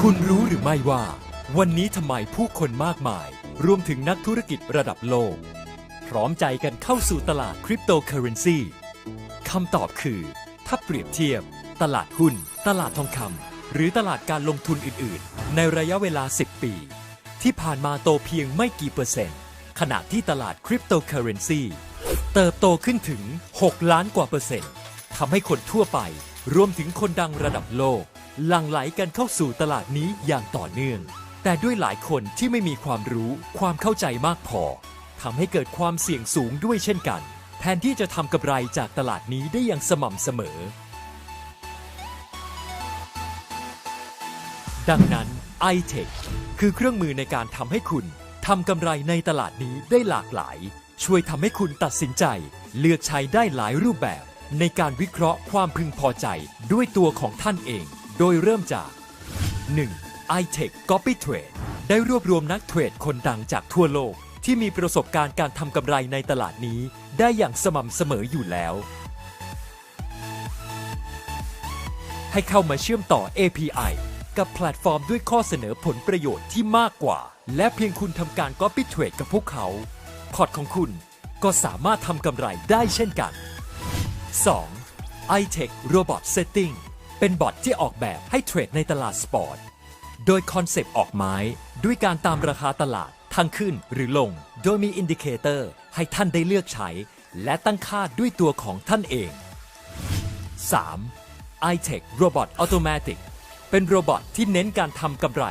คุณรู้หรือไม่ว่า วันนี้ทำไมผู้คนมากมาย รวมถึงนักธุรกิจระดับโลก พร้อมใจกันเข้าสู่ตลาดคริปโตเคอเรนซีคำตอบคือ ถ้าเปรียบเทียบ ตลาดหุ้น ตลาดทองคำหรือตลาดการลงทุนอื่น ๆ ในระยะเวลา 10 ปี ที่ผ่านมาโตเพียงไม่กี่เปอร์เซ็นต์ ขณะที่ตลาดคริปโตเคอเรนซี เติบโตขึ้นถึง 6 ล้านกว่าเปอร์เซ็นต์ทำให้คนทั่วไป รวมถึงคนดังระดับโลก หลั่งไหลกันเข้าสู่ตลาดนี้อย่างต่อเนื่อง แต่ด้วยหลายคนที่ไม่มีความรู้ความเข้าใจมากพอทำให้เกิดความเสี่ยงสูงด้วยเช่นกัน แทนที่จะทำกำไรจากตลาดนี้ได้อย่างสม่ำเสมอ ดังนั้น iTech คือเครื่องมือในการทำให้คุณทำกำไรในตลาดนี้ได้หลากหลาย ช่วยทำให้คุณตัดสินใจ เลือกใช้ได้หลายรูปแบบ ในการวิเคราะห์ความพึงพอใจด้วยตัวของท่านเอง โดยเริ่มจาก 1. iTech Copy Trade ได้รวบรวมนักเทรดคนดังจากทั่วโลก ที่มีประสบการณ์การทำกำไรในตลาดนี้ ได้อย่างสม่ำเสมออยู่แล้ว ให้เข้ามาเชื่อมต่อ API กับแพลตฟอร์มด้วยข้อเสนอผลประโยชน์ที่มากกว่า และเพียงคุณทำการ Copy Trade กับพวกเขา พอร์ตของคุณก็สามารถทำกำไรได้เช่นกัน 2. iTech Robot Setting เป็นบอทที่ออกแบบให้เทรดในตลาดสปอร์ต โดยคอนเซปต์ออกไม้ด้วยการตามราคาตลาดทางขึ้นหรือลง โดยมีอินดิเคเตอร์ให้ท่านได้เลือกใช้ และตั้งค่าด้วยตัวของท่านเอง 3. iTech Robot Automatic เป็นโรบอทที่เน้นการทำกำไร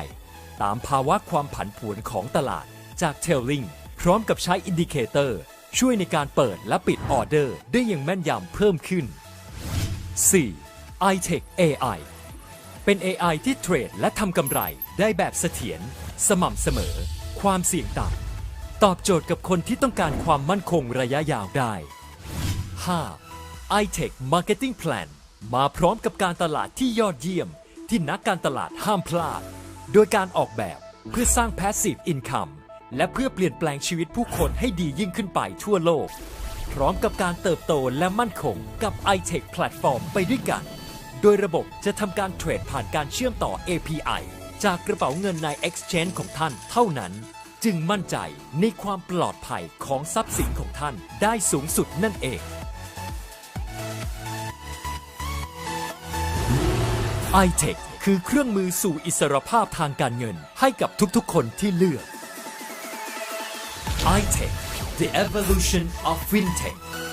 ตามภาวะความผันผวนของตลาดจากเทลลิง พร้อมกับใช้อินดิเคเตอร์ ช่วยในการเปิดและปิดออเดอร์ได้อย่างแม่นยำเพิ่มขึ้น 4. iTech AI เป็น AI ที่เทรดและทำกำไรได้แบบเสถียรสม่ำเสมอ ความเสี่ยงต่ำตอบโจทย์กับคนที่ต้องการความมั่นคงระยะยาวได้ 5. iTech Marketing Plan มาพร้อมกับการตลาดที่ยอดเยี่ยม ที่นักการตลาดห้ามพลาด โดยการออกแบบเพื่อสร้าง Passive Income และเพื่อเปลี่ยนแปลงชีวิตผู้คนให้ดียิ่งขึ้นไปทั่วโลก พร้อมกับการเติบโตและมั่นคงกับ iTech Platform ไปด้วยกัน โดยระบบจะทำการเทรดผ่านการเชื่อมต่อ API จากกระเป๋าเงินใน Exchange ของท่านเท่านั้น จึงมั่นใจในความปลอดภัยของทรัพย์สินของท่านได้สูงสุดนั่นเอง iTech คือเครื่องมือสู่อิสรภาพทางการเงินให้กับทุกๆ คนที่เลือก iTech The Evolution of FinTech